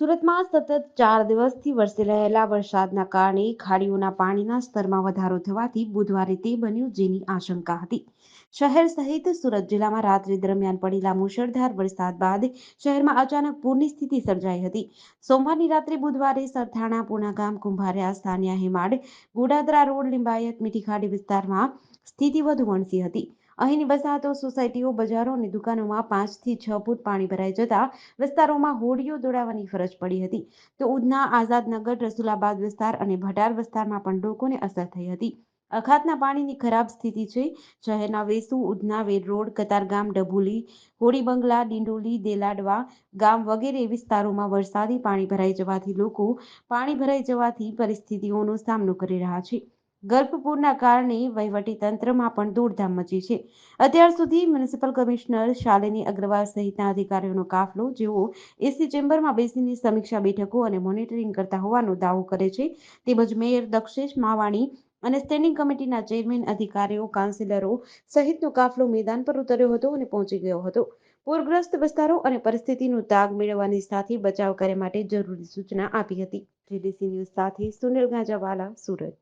સુરતમાં સતત ચાર દિવસથી વરસી રહેલા વરસાદના કારણે ખાડીઓના પાણીના સ્તરમાં વધારો થવાથી બુધવારે તે બન્યું જેની આશંકા હતી. શહેર સહિત સુરત જિલ્લામાં રાત્રિ દરમિયાન પડેલા મુશળધાર વરસાદ બાદ શહેરમાં અચાનક પૂરની સ્થિતિ સર્જાઈ હતી. સોમવારની રાત્રે બુધવારે સરથાણા, પૂનાગામ, કુંભારિયા, સ્થાનિયા, હેમાડ, ગોડાદરા રોડ, લિંબાયત મીઠી ખાડી વિસ્તારમાં સ્થિતિ વધુ વણસી હતી. અહીંની વસાહતો સોસાયટીઓ, બજારો અને દુકાનોમાં પાંચથી છ ફૂટ પાણી ભરાઈ જતા વિસ્તારોમાં હોડીઓ દોડાવવાની ફરજ પડી હતી. તો ઉધના આઝાદનગર રસુલાબાદ વિસ્તાર અને ભટાર વિસ્તારમાં પણ લોકોને અસર થઈ હતી. અખાતના પાણીની ખરાબ સ્થિતિ છે. શહેરના વેસુ, ઉધના વેડ રોડ કતારગામ ડભુલી હોડી બંગલા ડિંડોલી, દેલાડવા ગામ વગેરે વિસ્તારોમાં વરસાદી પાણી ભરાઈ જવાથી લોકો પાણી ભરાઈ જવાથી પરિસ્થિતિઓનો સામનો કરી રહ્યા છે. ગર્ભપૂરના કારણે વહીવટી તંત્રમાં પણ દોડધામ મચી છે. અત્યાર સુધી મ્યુનિસિપલ કમિશનર શાલિની અગ્રવાલ સહિતના અધિકારીઓનો કાફલો, જેઓ એસી ચેમ્બરમાં બેસીને સમીક્ષા બેઠકો અને મોનિટરિંગ કરતા હોવાનો દાવો કરે છે, તેમજ મેયર દક્ષેશ માવાણી અને સ્ટેન્ડિંગ કમિટીના ચેરમેન, અધિકારીઓ, કાઉન્સિલરો સહિતનો કાફલો મેદાન પર ઉતર્યો હતો અને પહોંચી ગયો હતો. પૂરગ્રસ્ત વિસ્તારો અને પરિસ્થિતિનું તાગ મેળવવાની સાથે બચાવ કાર્ય માટે જરૂરી સૂચના આપી હતી. જીડીસી ન્યૂઝ સાથે સુનિલ ગાંજાવાલા, સુરત.